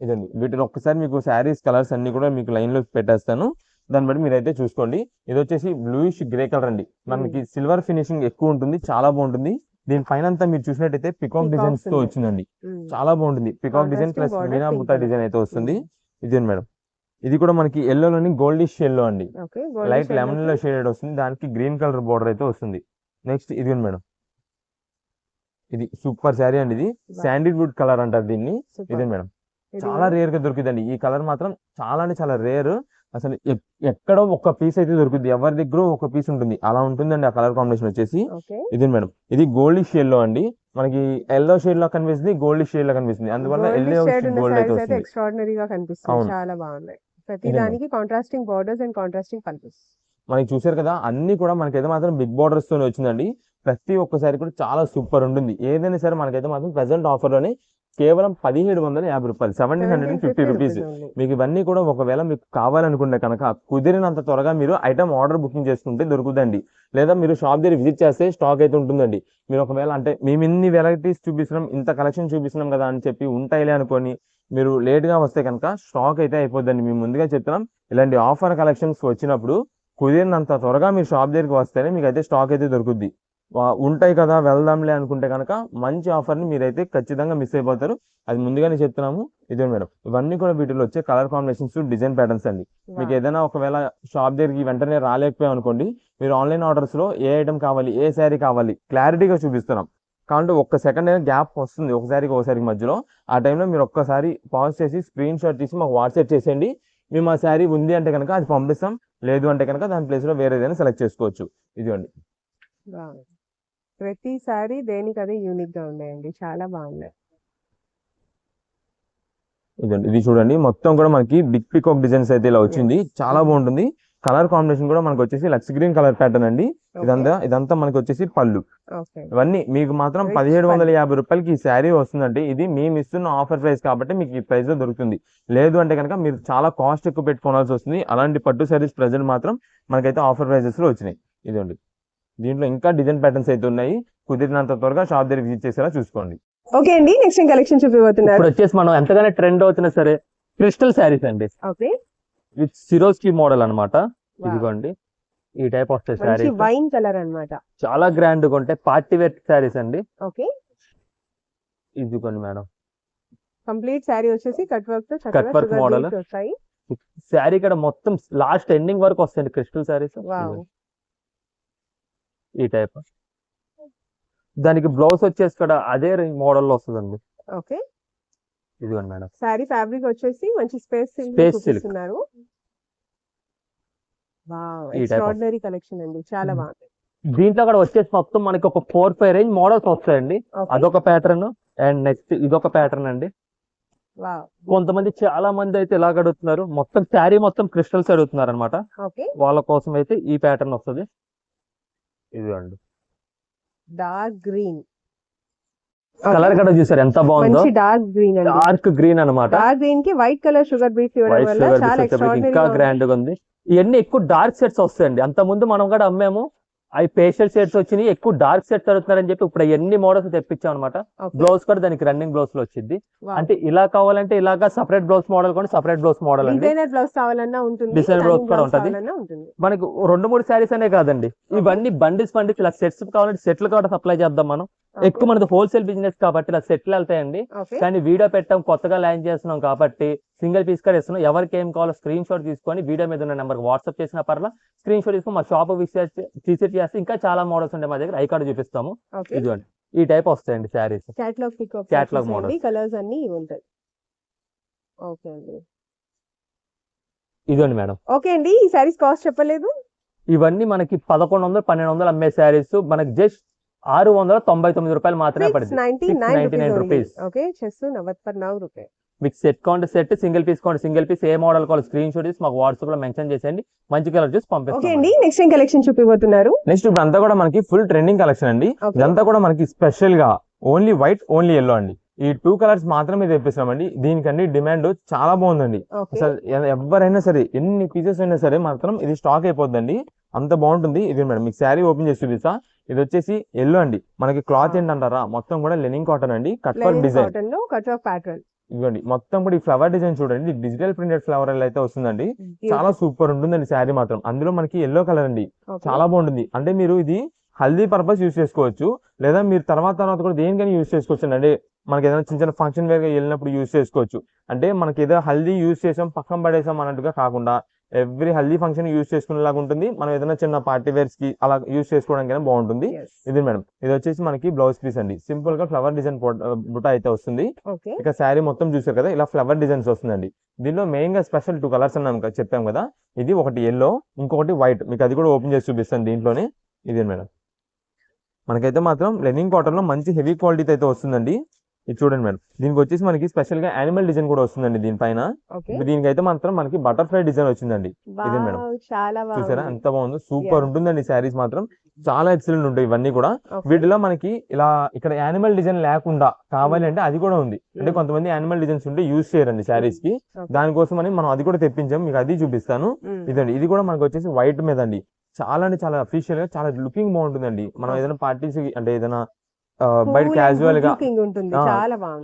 ఇదండి. వీటిలో ఒక్కసారి మీకు శారీస్ కలర్స్ అన్ని కూడా మీకు లైన్లో పెట్టేస్తాను. దాన్ని బట్టి మీరైతే చూసుకోండి. ఇది వచ్చేసి బ్లూయిష్ గ్రే కలర్ అండి. మనకి సిల్వర్ ఫినిషింగ్ ఎక్కువ ఉంటుంది చాలా బాగుంటుంది. దీని పైన అంతా మీరు చూసినట్టయితే పికాక్ డిజైన్స్తో. వచ్చిందండి. చాలా బాగుంటుంది. Peacock design plus meena color. Design అయితే వస్తుంది. ఇది మేడం. ఇది కూడా మనకి ఎల్లోలోని గోల్డిష్ ఎల్లో అండి. లైట్ లెమన్లో షేడెడ్ వస్తుంది. దానికి గ్రీన్ కలర్ బోర్డర్ అయితే వస్తుంది. నెక్స్ట్ ఇది మేడం. ఇది సూపర్ శారీ అండి ఇది. శాండిల్వుడ్ కలర్ అంటారు దీన్ని. ఇది మేడం. చాలా రేర్గా దొరుకుతుందండి. ఈ కలర్ మాత్రం చాలా అంటే చాలా రేర్ అసలు ఎక్- ఎక్కడో ఒక పీస్ అయితే దొరుకుతుంది ఎవరి దగ్గర ఒక పీస్ ఉంటుంది. అలా ఉంటుందండి ఆ కలర్ కాంబినేషన్ వచ్చేసి. ఇది మేడం. ఇది గోల్డ్ షేడ్లో అండి. మనకి ఎల్లో షేడ్లో కనిపిస్తుంది గోల్డ్ షేడ్లో కనిపిస్తుంది. అందువల్ల ఎల్లో గోల్డ్ అయితే అయితే ఎక్స్ట్రాడినరీగా కనిపిస్తుంది. చాలా బాగున్నాయి ప్రతి ఇదే దానికి contrasting borders and contrasting colours మనకి చూసారు కదా అన్ని కూడా మనకైతే మాత్రం బిగ్ బార్డర్స్ తోనే వచ్చిందండి. ప్రతి ఒక్కసారి కూడా చాలా సూపర్ ఉంటుంది. ఏదైనా సరే మనకైతే మాత్రం ప్రెసెంట్ ఆఫర్లోనే కేవలం పదిహేడు వందల యాభై రూపాయలు seventeen hundred and fifty rupees మీకు ఇవన్నీ కూడా ఒకవేళ మీకు కావాలనుకుంటే కనుక కుదిరినంత త్వరగా మీరు ఐటమ్ ఆర్డర్ బుకింగ్ చేసుకుంటే దొరుకుతుందండి లేదా మీరు షాప్ దగ్గర విజిట్ చేస్తే స్టాక్ అయితే ఉంటుందండి. మీరు ఒకవేళ అంటే మేము ఇన్ని వెరైటీస్ చూపిస్తున్నాం ఇంత కలెక్షన్ చూపిస్తున్నాం కదా అని చెప్పి ఉంటాయిలే అనుకొని మీరు late గా వస్తే కనుక స్టాక్ అయితే అయిపోద్దండి. మేము ముందుగా చెప్తున్నాం ఇలాంటి ఆఫర్ కలెక్షన్స్ వచ్చినప్పుడు కుదిరినంత త్వరగా మీరు షాప్ దగ్గరికి వస్తేనే మీకు అయితే స్టాక్ అయితే దొరుకుద్ది. ఉంటాయి కదా వెళ్దాంలే అనుకుంటే కనుక మంచి ఆఫర్ని మీరైతే ఖచ్చితంగా మిస్ అయిపోతారు. అది ముందుగానే చెప్తున్నాము. ఇదే మేడం ఇవన్నీ కూడా వీటిలో వచ్చే కలర్ కాంబినేషన్స్ డిజైన్ ప్యాటర్న్స్ అండి. మీకు ఏదైనా ఒకవేళ షాప్ దగ్గరికి వెంటనే రాలేకపోయాం అనుకోండి మీరు ఆన్లైన్ ఆర్డర్స్లో ఏ ఐటమ్ కావాలి ఏ శారీ కావాలి క్లారిటీగా చూపిస్తున్నాం. కాబట్టి ఒక్క సెకండ్ అయినా గ్యాప్ వస్తుంది ఒకసారికి ఒకసారికి మధ్యలో. ఆ టైంలో మీరు ఒక్కసారి పాజ్ చేసి స్క్రీన్ షాట్ తీసి మాకు వాట్సాప్ చేసేయండి. మేము ఆ శారీ ఉంది అంటే కనుక అది పంపిస్తాం లేదు అంటే కనుక దాని ప్లేస్లో వేరే ఏదైనా సెలెక్ట్ చేసుకోవచ్చు. ఇదిగోండి. ప్రతిసారి దేనికి అదే యూనిక్గా ఉన్నాయండి. చాలా బాగున్నాయి. ఇదండి ఇది చూడండి. మొత్తం కూడా మనకి బిగ్ పికాక్ డిజైన్స్ అయితే ఇలా వచ్చింది. చాలా బాగుంటుంది. కలర్ కాంబినేషన్ కూడా మనకి వచ్చేసి లక్స్ గ్రీన్ కలర్ ప్యాటర్న్ అండి. ఇదంతా ఇదంతా మనకి వచ్చేసి పళ్ళు. ఇవన్నీ మీకు మాత్రం పదిహేడు వందల యాభై రూపాయలకి ఈ శారీ వస్తుందంటే ఇది మేము ఇస్తున్న ఆఫర్ ప్రైస్ కాబట్టి మీకు ఈ ప్రైస్లో దొరుకుతుంది. లేదు అంటే కనుక మీరు చాలా కాస్ట్ ఎక్కువ పెట్టుకోవాల్సి వస్తుంది. అలాంటి పట్టు శారీస్ ప్రజెంట్ మాత్రం మనకైతే ఆఫర్ ప్రైజెస్లో వచ్చినాయి. ఇదండి దీంట్లో ఇంకా డిజైన్ ప్యాటర్న్స్ అయితే ఉన్నాయి. కుదిరినంత త్వరగా షాప్ దగ్గర విజిట్ చేసేలా చూసుకోండి. ఓకే అండి నెక్స్ట్ కలెక్షన్ చూపిపోతున్నారు ఇప్పుడు వచ్చేసి మనం ఎంతగానో ట్రెండ్ అవుతున్నా సరే క్రిస్టల్ శారీస్ అండి. ఓకే. విత్ సిరోస్కి మోడల్ అన్నమాట. ఇదిగోండి. ఈ టైప్ వస్తాయి మంచి శారీస్. వైన్ కలర్ అన్నమాట. చాలా గ్రాండ్గా ఉంటాయి. పార్టీ వేర్ శారీస్ అండి. ఓకే. ఇదిగోండి మేడం. కంప్లీట్ శారీ వచ్చేసి కట్ వర్క్తో work model. వస్తాయి. శారీ ఇక్కడ మొత్తం లాస్ట్ ఎండింగ్ వరకు వస్తాయండి క్రిస్టల్ శారీస్. వావ్. ఈ టైప్ దానికి బ్లౌజ్ వచ్చేసి కూడా అదే మోడల్లో వస్తుందండి. ఓకే. ఇదిగోండి మేడం. సారీ ఫ్యాబ్రిక్ వచ్చేసి మంచి స్పేస్ silk. చూపిస్తున్నారు. ఎక్స్ట్రాడినరీ కలెక్షన్ అండి. చాలా Hmm. బాగుంది. దీంట్లో కూడా వచ్చేసి మొత్తం మనకి ఒక ఫోర్ ఫైవ్ రేంజ్ మోడల్స్ వస్తాయండి. అదొక ప్యాటర్న్ అండ్ నెక్స్ట్ ఇదొక ప్యాటర్న్ అండి. కొంతమంది చాలా మంది అయితే ఇలాగ అడుగుతున్నారు. మొత్తం శారీ మొత్తం క్రిస్టల్స్ అడుగుతున్నారు అనమాట వాళ్ళ కోసం అయితే ఈ ప్యాటర్న్ వస్తుంది. ఇదిగోండి. Dark green. కలర్ కూడా చూసారు ఎంత బాగుందో? మంచి డార్క్ గ్రీన్ డార్క్ గ్రీన్ అన్నమాట. డార్క్ గ్రీన్కి వైట్ కలర్ షుగర్ బీట్స్ ఇవ్వడం వల్ల చాలా ఇంకా గ్రాండ్గా ఉంది. ఇవన్నీ ఎక్కువ డార్క్ సెట్స్ వస్తాయండి. అంత ముందు మనం కూడా అమ్మాము అవి పేషల్ సెట్స్ వచ్చినాయి ఎక్కువ డార్క్ సెట్స్ అడుగుతున్నారని చెప్పి ఇప్పుడు ఎన్ని మోడల్స్ తెప్పించాం అనమాట బ్లౌజ్ కూడా దానికి రన్నింగ్ బ్లౌజ్లో వచ్చింది. అంటే ఇలా కావాలంటే ఇలాగా సపరేట్ బ్లౌజ్ మోడల్ కూడా సపరేట్ బ్లౌజ్ మోడల్ అండి. డిజైనర్ బ్లౌజ్ కావాలన్నా ఉంటుంది blouse కూడా ఉంటది. మనకు రెండు మూడు శారీస్ అనే కాదండి. ఇవన్నీ బండిల్స్ బండిల్స్ ఇలా సెట్స్ కావాలంటే సెట్లు కూడా సప్లై చేద్దాం మనం. ఎక్కువ మనది హోల్సేల్ బిజినెస్ కాబట్టి ఇలా సెట్లు వెళ్తాయండి. ఓకే కానీ వీడియో పెట్టాం కొత్తగా లాంచ్ చేస్తున్నాం కాబట్టి సింగిల్ పీస్ కూడా ఇస్తున్నాం. ఎవరికి ఏం కావాలో స్క్రీన్ షాట్ తీసుకొని వీడియో మీద ఉన్న నెంబర్ వాట్సాప్ చేసిన పర్లా స్క్రీన్ షాట్ తీసుకొని మా షాప్ విజిట్ విజిట్ చేస్తే ఇంకా చాలా మోడల్స్ ఉంటాయి మా దగ్గర. ఐ కార్డు చూపిస్తాము ఇదిగోండి. ఈ టైప్ వస్తాయండి saris. Catalogue Catalog models. Colours అన్ని ఉంటాయి. ఓకే అండి. ఇదిగోండి మేడం. ఓకే అండి ఈ సారీస్ కాస్ట్ చెప్పలేదు. ఇవన్నీ మనకి పదకొండు వందలు పన్నెండు వందలు అమ్మే శారీస్. మనకి జస్ట్ ఆరు వందల తొంభై తొమ్మిది రూపాయలు మాత్రమే పడింది. Ninety 699 nine rupees. ఓకే చెస్ నవత్ పర్ నవ్ రూపాయి మీకు set count set single piece count single piece ఏ మోడల్ కావాలి స్క్రీన్ షాట్ తీసి మాకు వాట్సాప్లో మెన్షన్ చేసేయండి. మంచి కలర్ చూసి ఓకే పంపిస్తాం అండి నెక్స్ట్ ఏం కలెక్షన్ చూపిపోతున్నారు నెక్స్ట్ ఇప్పుడు అంతా కూడా మనకి ఫుల్ ట్రెండింగ్ కలెక్షన్ అండి. ఇదంతా కూడా మనకి స్పెషల్గా ఓన్లీ వైట్ ఓన్లీ ఎల్లో అండి. ఈ టూ కలర్స్ మాత్రమే తెప్పిస్తున్నామండి. దీనికండి డిమాండ్ చాలా బాగుందండి. అసలు ఎవరైనా సరే ఎన్ని పీసెస్ అయినా సరే మాత్రం ఇది స్టాక్ అయిపోద్దండి. అంత బాగుంటుంది. ఇది మేడం మీకు శారీ ఓపెన్ చేసి చూపిస్తా. ఇది వచ్చేసి ఎల్లో అండి. మనకి క్లాత్. ఏంటంటారా? మొత్తం కూడా లెనింగ్ కాటన్ అండి. Cut for design cut pattern ఇవ్వండి మొత్తం కూడా ఈ ఫ్లవర్ డిజైన్ చూడండి. డిజిటల్ ప్రింటెడ్ ఫ్లవర్ అయితే వస్తుందండి. చాలా సూపర్ ఉంటుందండి శారీ మాత్రం. అందులో మనకి ఎల్లో కలర్ అండి. చాలా బాగుంటుంది. అంటే మీరు ఇది హల్దీ పర్పస్ యూస్ చేసుకోవచ్చు. లేదా మీరు తర్వాత తర్వాత కూడా దేనికైనా యూస్ చేసుకోవచ్చు. అంటే మనకి ఏదైనా చిన్న చిన్న ఫంక్షన్ వేర్గా వెళ్ళినప్పుడు యూస్ చేసుకోవచ్చు. అంటే మనకి ఏదో హల్దీ యూస్ చేసాం పక్కన పడేసాం అన్నట్టుగా కాకుండా ఎవ్రీ హల్దీ ఫంక్షన్ యూస్ చేసుకునేలాగా ఉంటుంది. మనం ఏదైనా చిన్న పార్టీ వేర్స్కి అలా యూస్ చేసుకోవడానికి బాగుంటుంది. ఇది మేడం ఇది వచ్చేసి మనకి బ్లౌజ్ పీస్ అండి. సింపుల్గా ఫ్లవర్ డిజైన్ బుట్ట అయితే వస్తుంది. ఇక శారీ మొత్తం చూసారు కదా ఇలా ఫ్లవర్ డిజైన్స్ వస్తుందండి. దీనిలో మెయిన్గా స్పెషల్ టూ కలర్స్ అన్నాం చెప్పాం కదా ఇది ఒకటి ఎల్లో ఇంకొకటి వైట్ మీకు అది కూడా ఓపెన్ చేసి చూపిస్తాను దీంట్లోనే. ఇదే మేడం? మనకైతే మాత్రం లెనింగ్ కాటన్లో మంచి హెవీ క్వాలిటీతో అయితే వస్తుందండి. ఇది చూడండి మేడం. దీనికి వచ్చేసి మనకి స్పెషల్గా యానిమల్ డిజైన్ కూడా వస్తుందండి దీనిపైన. దీనికైతే మాత్రం మనకి బటర్ఫ్లై డిజైన్ వచ్చిందండి. ఇదే మేడం. చాలా చూసారా? ఎంత బాగుందో. సూపర్. ఉంటుందండి శారీస్ మాత్రం. చాలా ఎక్సలెంట్ ఉంటాయి ఇవన్నీ కూడా. వీటిలో మనకి ఇలా ఇక్కడ యానిమల్ డిజైన్ లేకుండా కావాలి అంటే అది కూడా ఉంది. అంటే Mm. కొంతమంది యానిమల్ డిజైన్స్ ఉంటే యూజ్ చేయరండి శారీస్కి. Okay. దానికోసం అని మనం అది కూడా తెప్పించాం. మీకు అది చూపిస్తాను. ఇదండి. ఇది కూడా మనకు వచ్చేసి వైట్ మీద అండి. చాలా అంటే చాలా అఫీషియల్గా చాలా లుకింగ్ బాగుంటుందండి. మనం. ఏదైనా పార్టీస్ అంటే ఏదైనా బయట క్యాజువల్గా ఉంటుంది.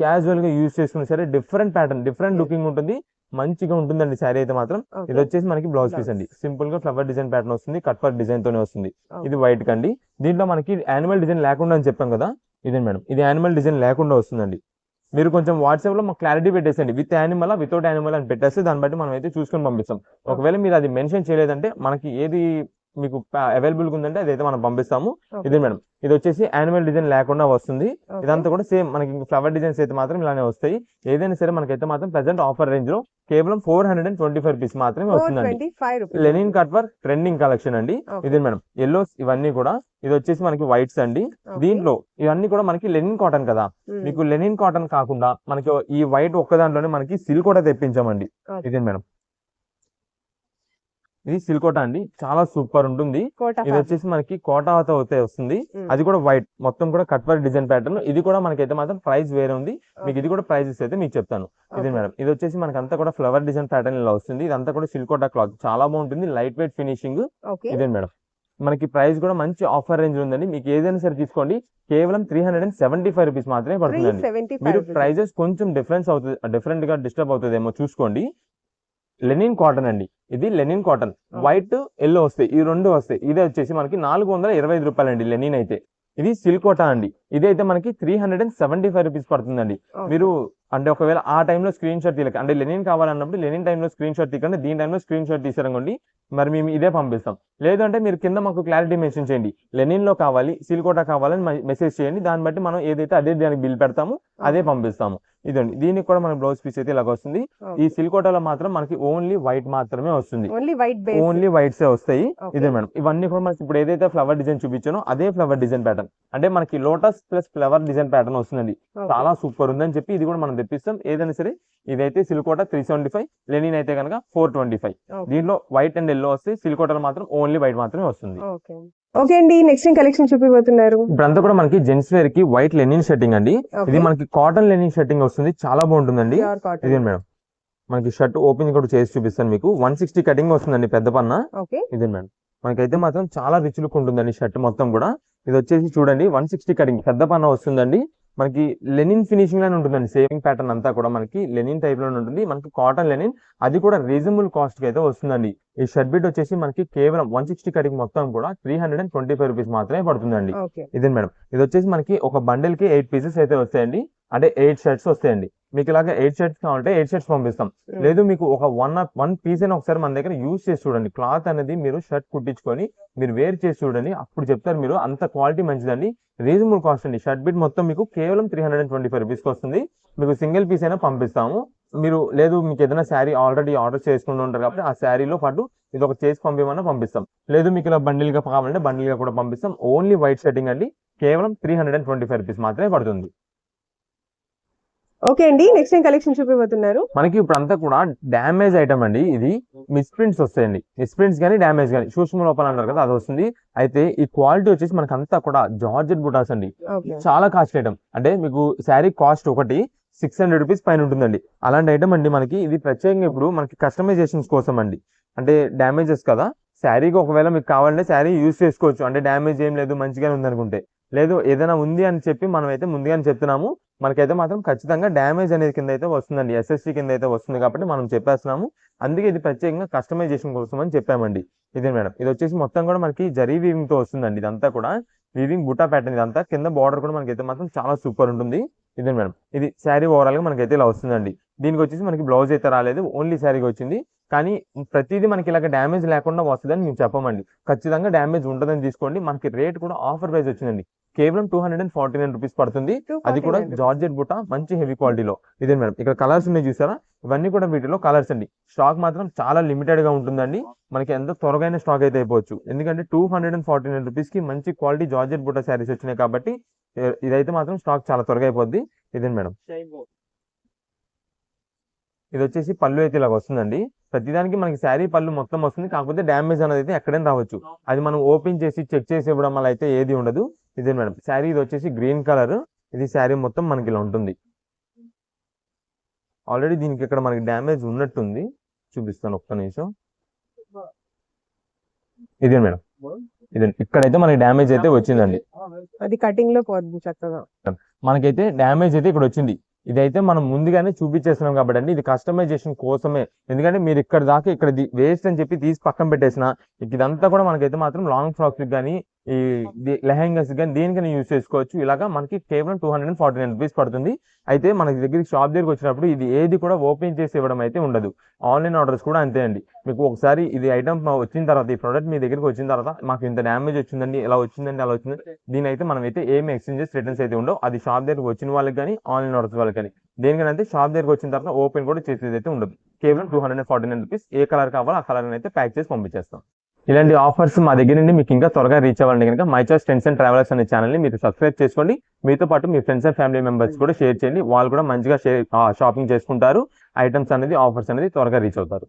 క్యాజువల్గా యూజ్ చేసుకున్న సరే డిఫరెంట్ ప్యాటర్న్ డిఫరెంట్. లుకింగ్ ఉంటుంది. మంచిగా ఉంటుందండి శారీ అయితే మాత్రం. ఇది వచ్చేసి మనకి బ్లౌజ్ పీస్. అండి. సింపుల్గా ఫ్లవర్ డిజైన్ ప్యాటర్న్ వస్తుంది. కట్ ఫర్ డిజైన్ తోనే వస్తుంది. ఇది వైట్ కండి. దీంట్లో మనకి యానిమల్ డిజైన్ లేకుండా అని చెప్పాం కదా. ఇదే మేడం. ఇది యానిమల్ డిజైన్ లేకుండా వస్తుందండి. మీరు కొంచెం వాట్సాప్లో మాకు క్లారిటీ పెట్టేసండి విత్ యానిమల్ వితౌట్ యానిమల్ అని పెట్టేస్తే దాన్ని బట్టి మనం అయితే చూసుకొని పంపిస్తాం. ఒకవేళ మీరు అది మెన్షన్ చేయలేదంటే మనకి ఏది మీకు అవైలబుల్ ఉందంటే అదైతే మనం పంపిస్తాము. ఇదే మేడం ఇది వచ్చేసి యానిమల్ డిజైన్ లేకుండా వస్తుంది. ఇదంతా కూడా సేమ్ మనకి ఫ్లవర్ డిజైన్స్ అయితే మాత్రం ఇలానే వస్తాయి ఏదైనా సరే మనకైతే మాత్రం ప్రెసెంట్ ఆఫర్ రేంజ్లో కేవలం four hundred and twenty five piece మాత్రమే వస్తుందండి 425 rupees. Linen cut work trending collection అండి. ఇదే మేడం ఎల్లోస్ ఇవన్నీ కూడా ఇది వచ్చేసి మనకి వైట్స్ అండి. దీంట్లో ఇవన్నీ కూడా మనకి లెనిన్ కాటన్ కదా. మీకు లెనిన్ కాటన్ కాకుండా మనకి ఈ వైట్ ఒక్క దాంట్లోనే మనకి సిల్క్ కూడా తెప్పించామండి. ఇదే మేడం ఇది సిల్కోటా అండి. చాలా సూపర్ ఉంటుంది. కోటా ఇది. వచ్చేసి మనకి కోటాతో అయితే వస్తుంది. అది కూడా వైట్. మొత్తం కూడా కట్ వర్క్ డిజైన్ ప్యాటర్న్ ఇది కూడా మనకైతే మాత్రం ప్రైస్ వేరే ఉంది. మీకు ఇది కూడా ప్రైజెస్ అయితే మీకు చెప్తాను. ఇది. మేడం ఇది వచ్చేసి మనకి అంతా కూడా ఫ్లవర్ డిజైన్ ప్యాటర్న్ ఇలా వస్తుంది. ఇదంతా కూడా సిల్కోటా క్లాత్ చాలా బాగుంటుంది. లైట్ వెయిట్ ఫినిషింగ్ ఇదే మేడం మనకి ప్రైస్ కూడా మంచి ఆఫర్ రేంజ్ ఉందండి. మీకు ఏదైనా సరే తీసుకోండి. కేవలం three hundred and seventy five rupees మాత్రమే పడుతుందండి 375 మీరు. ప్రైజెస్ కొంచెం డిఫరెన్స్ అవుతుంది డిఫరెంట్గా డిస్టర్బ్ అవుతుందేమో చూసుకోండి. లెనిన్ కాటన్ అండి. ఇది లెనిన్ కాటన్. వైట్ ఎల్లో వస్తాయి. ఈ రెండు వస్తాయి. ఇది వచ్చేసి మనకి నాలుగు వందల ఇరవై ఐదు రూపాయలండి లెనిన్ అయితే. ఇది సిల్కోటా అండి. ఇదైతే మనకి three hundred and seventy five rupees పడుతుందండి. మీరు అంటే ఒకవేళ ఆ టైంలో స్క్రీన్ షాట్ తీయలేక అంటే లెనిన్ కావాలన్నప్పుడు లెనిన్ టైంలో స్క్రీన్ షాట్ తీయకండి దీని టైంలో స్క్రీన్ షాట్ తీసారనుకోండి మరి మేము ఇదే పంపిస్తాం. లేదు అంటే మీరు కింద మాకు క్లారిటీ మెన్షన్ చేయండి. లెనిన్లో కావాలి సిల్కోటా కావాలని మెసేజ్ చేయండి. దాన్ని బట్టి మనం ఏదైతే అదే దానికి బిల్ పెడతాము అదే పంపిస్తాము. ఇదండి. దీనికి కూడా మన బ్లౌజ్ పీస్ అయితే ఇలాగ వస్తుంది ఈ సిల్కోటాలో మాత్రం మనకి ఓన్లీ వైట్ మాత్రమే వస్తుంది. ఓన్లీ వైట్ ఓన్లీ వైట్స్ వస్తాయి. ఇదే మేడం. ఇవన్నీ కూడా మనకి ఇప్పుడు ఏదైతే ఫ్లవర్ డిజైన్ చూపించానో అదే ఫ్లవర్ డిజైన్ ప్యాటర్న్ అంటే మనకి lotus plus flower design pattern వస్తుందండి. చాలా సూపర్ ఉందని చెప్పి ఇది కూడా మనం తెప్పిస్తాం. ఏదైనా సరే ఇదైతే సిల్కోటా త్రీ సెవెంటీ ఫైవ్ లెనిన్ అయితే కనుక ఫోర్ ట్వంటీ ఫైవ్. దీంట్లో వైట్ అండ్ ఎల్లో వస్తాయి సిల్కోటాలో మాత్రం ఓన్లీ వైట్ మాత్రమే వస్తుంది. ఓకే. అండి నెక్స్ట్ కలెక్షన్ చూపిపోతున్నారు ఇప్పుడంతా కూడా మనకి జెంట్స్ వేర్కి వైట్ లెనిన్ షర్టింగ్ అండి. ఇది మనకి కాటన్ లెనిన్ షర్టింగ్ వస్తుంది. చాలా బాగుంటుందండి. ఇదే మేడం? మనకి షర్ట్ ఓపెన్ కూడా చేసి చూపిస్తాను మీకు. వన్ సిక్స్టీ కటింగ్ వస్తుందండి పెద్ద పన్న. ఓకే. ఇదే మేడం? మనకైతే మాత్రం చాలా రిచ్ లుక్ ఉంటుందండి షర్ట్ మొత్తం కూడా. ఇది వచ్చేసి చూడండి వన్ సిక్స్టీ కటింగ్ పెద్ద పన్న వస్తుందండి. మనకి లెనిన్ ఫినిషింగ్లోనే ఉంటుందండి. సేవింగ్ ప్యాటర్న్ అంతా కూడా మనకి లెనిన్ టైప్లోనే ఉంటుంది. మనకి కాటన్ లెనిన్ అది కూడా రీజనబుల్ కాస్ట్కి అయితే వస్తుందండి. ఈ షర్ట్ బిట్ వచ్చేసి మనకి కేవలం వన్ సిక్స్టీ కటింగ్ మొత్తం కూడా three hundred and twenty five rupees మాత్రమే పడుతుందండి. ఇదే మేడం. ఇది వచ్చేసి మనకి ఒక బండిల్కి ఎయిట్ పీసెస్ అయితే వస్తాయండి. అంటే ఎయిట్ షర్ట్స్ వస్తాయండి. మీకు ఇలాగ ఎయిట్ షర్ట్స్ కావాలంటే ఎయిట్ షర్ట్స్ పంపిస్తాం. లేదు మీకు ఒక వన్ వన్ పీస్ అయినా ఒకసారి మన దగ్గర యూజ్ చేసి చూడండి. క్లాత్ అనేది మీరు షర్ట్ కుట్టించుకొని మీరు వేర్ చేసి చూడండి. అప్పుడు చెప్తారు మీరు అంత క్వాలిటీ మంచిదండి రీజనబుల్ కాస్ట్ అండి. షర్ట్ బిట్ మొత్తం మీకు కేవలం three hundred and twenty five రూపీస్కి వస్తుంది. మీకు సింగిల్ పీస్ అయినా పంపిస్తాము. మీరు లేదు మీకు ఏదైనా శారీ ఆల్రెడీ ఆర్డర్ చేసుకుంటూ ఉంటారు కాబట్టి ఆ శారీలో పాటు ఇది ఒక చేసి పంపించమన్నా పంపిస్తాం. లేదు మీకు ఇలా బండిల్గా కావాలంటే బండిల్గా కూడా పంపిస్తాం. ఓన్లీ వైట్ షర్టింగ్ అండి. కేవలం three hundred and twenty five rupees మాత్రమే పడుతుంది. ఓకే అండి నెక్స్ట్ ఏం కలెక్షన్ చూపిపోతున్నారు మనకి ఇప్పుడు అంతా కూడా డ్యామేజ్ ఐటమ్ అండి ఇది. మిస్ప్రింట్స్ వస్తాయండి. మిస్ప్రింట్స్ కానీ డ్యామేజ్ కానీ సూక్ష్మ లోపల అంటారు కదా అది వస్తుంది. అయితే ఈ క్వాలిటీ వచ్చేసి మనకి అంతా కూడా జార్జెట్ బుటాస్ అండి. చాలా కాస్ట్ ఐటమ్ అంటే మీకు శారీ కాస్ట్ ఒకటి సిక్స్ హండ్రెడ్ రూపీస్ పైన ఉంటుందండి. అలాంటి ఐటమ్ అండి మనకి. ఇది ప్రత్యేకంగా ఇప్పుడు మనకి కస్టమైజేషన్స్ కోసం అండి. అంటే డ్యామేజెస్ కదా. శారీకి ఒకవేళ మీకు కావాలంటే శారీ యూజ్ చేసుకోవచ్చు. అంటే డ్యామేజ్ ఏం లేదు మంచిగానే ఉంది అనుకుంటే లేదు ఏదైనా ఉంది అని చెప్పి మనం అయితే ముందుగానే చెప్తున్నాము. మనకైతే మాత్రం ఖచ్చితంగా డ్యామేజ్ అనేది కింద అయితే వస్తుందండి ఎస్ఎస్సి కింద అయితే వస్తుంది కాబట్టి మనం చెప్పేస్తున్నాము. అందుకే ఇది ప్రత్యేకంగా కస్టమైజేషన్ కోసం అని చెప్పామండి. ఇది మేడం. ఇది వచ్చేసి మొత్తం కూడా మనకి జరీ వీవింగ్తో వస్తుందండి. ఇదంతా కూడా వీవింగ్ బుటా ప్యాటర్న్ ఇదంతా కింద బార్డర్ కూడా మనకైతే మాత్రం చాలా సూపర్ ఉంటుంది. ఇది మేడం. ఇది శారీ ఓవరాల్గా మనకైతే ఇలా వస్తుందండి. దీనికి వచ్చేసి మనకి బ్లౌజ్ అయితే రాలేదు. ఓన్లీ శారీగా వచ్చింది. కానీ ప్రతిదీ మనకి ఇలాగ డ్యామేజ్ లేకుండా వస్తుందని మేము చెప్పమండి. ఖచ్చితంగా డ్యామేజ్ ఉంటుందని తీసుకోండి. మనకి రేట్ కూడా ఆఫర్ ప్రైస్ వచ్చిందండి. కేవలం two hundred and forty nine rupees పడుతుంది. అది కూడా జార్జెట్ బుట్ట మంచి హెవీ క్వాలిటీలో. ఇదే మేడం ఇక్కడ కలర్స్ ఉన్నాయి చూసారా? ఇవన్నీ కూడా వీటిలో కలర్స్ అండి. స్టాక్ మాత్రం చాలా లిమిటెడ్గా ఉంటుందండి. మనకి ఎంత త్వరగా స్టాక్ అయితే అయిపోవచ్చు. ఎందుకంటే two hundred and forty nine రూపీస్కి మంచి క్వాలిటీ జార్జెట్ బుట్ట శారీస్ వచ్చినాయి కాబట్టి ఇదైతే మాత్రం స్టాక్ చాలా త్వరగా అయిపోద్ది. ఇదే మేడం. ఇది వచ్చేసి పళ్ళు అయితే ఇలాగ వస్తుందండి. ప్రతిదానికి మనకి శారీ పళ్ళు మొత్తం వస్తుంది. కాకపోతే డ్యామేజ్ అనేది అయితే ఎక్కడైనా రావచ్చు. అది మనం ఓపెన్ చేసి చెక్ చేసి ఇవ్వడం వల్ల అయితే ఏది ఉండదు. ఇదే మేడం. శారీ ఇది వచ్చేసి గ్రీన్ కలర్. ఇది శారీ మొత్తం మనకి ఇలా ఉంటుంది. ఆల్రెడీ దీనికి ఇక్కడ మనకి డ్యామేజ్ ఉన్నట్టుంది. చూపిస్తాను ఒక్క నిమిషం. ఇదే మేడం. ఇదే. ఇక్కడైతే మనకి డ్యామేజ్ అయితే వచ్చిందండి. అది కటింగ్లో పోద్ది చక్కగా మనకైతే డ్యామేజ్ అయితే ఇక్కడ వచ్చింది. ఇదైతే మనం ముందుగానే చూపించేస్తున్నాం కాబట్టి అండి ఇది కస్టమైజేషన్ కోసమే. ఎందుకంటే మీరు ఇక్కడ దాకా ఇక్కడ వేస్ట్ అని చెప్పి తీసి పక్కన పెట్టేసిన ఇదంతా కూడా మనకైతే మాత్రం లాంగ్ ఫ్రాక్స్ కానీ ఈ లెహంగాస్ కానీ దేనికైనా యూజ్ చేసుకోవచ్చు. ఇలాగా మనకి కేవలం two hundred forty nine rupees పడుతుంది. అయితే మనకి దగ్గరికి షాప్ దగ్గరికి వచ్చినప్పుడు ఇది ఏది కూడా ఓపెన్ చేసి ఇవ్వడం అయితే ఉండదు. ఆన్లైన్ ఆర్డర్స్ కూడా అంతే అండి. మీకు ఒకసారి ఇది ఐటమ్ వచ్చిన తర్వాత ఈ ప్రోడక్ట్ మీ దగ్గరికి వచ్చిన తర్వాత మాకు ఇంత డ్యామేజ్ వచ్చిందండి ఇలా వచ్చిందండి అలా వచ్చింది దీని అయితే మనం అయితే ఏమి ఎక్స్చేంజెస్ రిటర్న్స్ అయితే ఉండవు. అది షాప్ దగ్గరికి వచ్చిన వాళ్ళకి కానీ ఆన్లైన్ ఆర్డర్స్ వాళ్ళకి కానీ. దేనికైనా అయితే షాప్ దగ్గరికి వచ్చిన తర్వాత ఓపెన్ కూడా చేసేది అయితే ఉండదు. కేవలం two hundred forty nine rupees ఏ కలర్ కావాలో ఆ కలర్ అయితే ప్యాక్ చేసి పంపించేస్తాం. ఇలాంటి ఆఫర్స్ మా దగ్గర నుండి మీకు ఇంకా త్వరగా రీచ్ అవ్వండి కనుక my choice friends and travellers అనే ఛానల్ని మీరు సబ్స్క్రైబ్ చేసుకోండి. మీతో పాటు మీ ఫ్రెండ్స్ అండ్ ఫ్యామిలీ మెంబర్స్ కూడా షేర్ చేయండి. వాళ్ళు కూడా మంచిగా షేర్ షాపింగ్ చేసుకుంటారు. ఐటమ్స్ అనేది ఆఫర్స్ అనేది త్వరగా రీచ్ అవుతారు.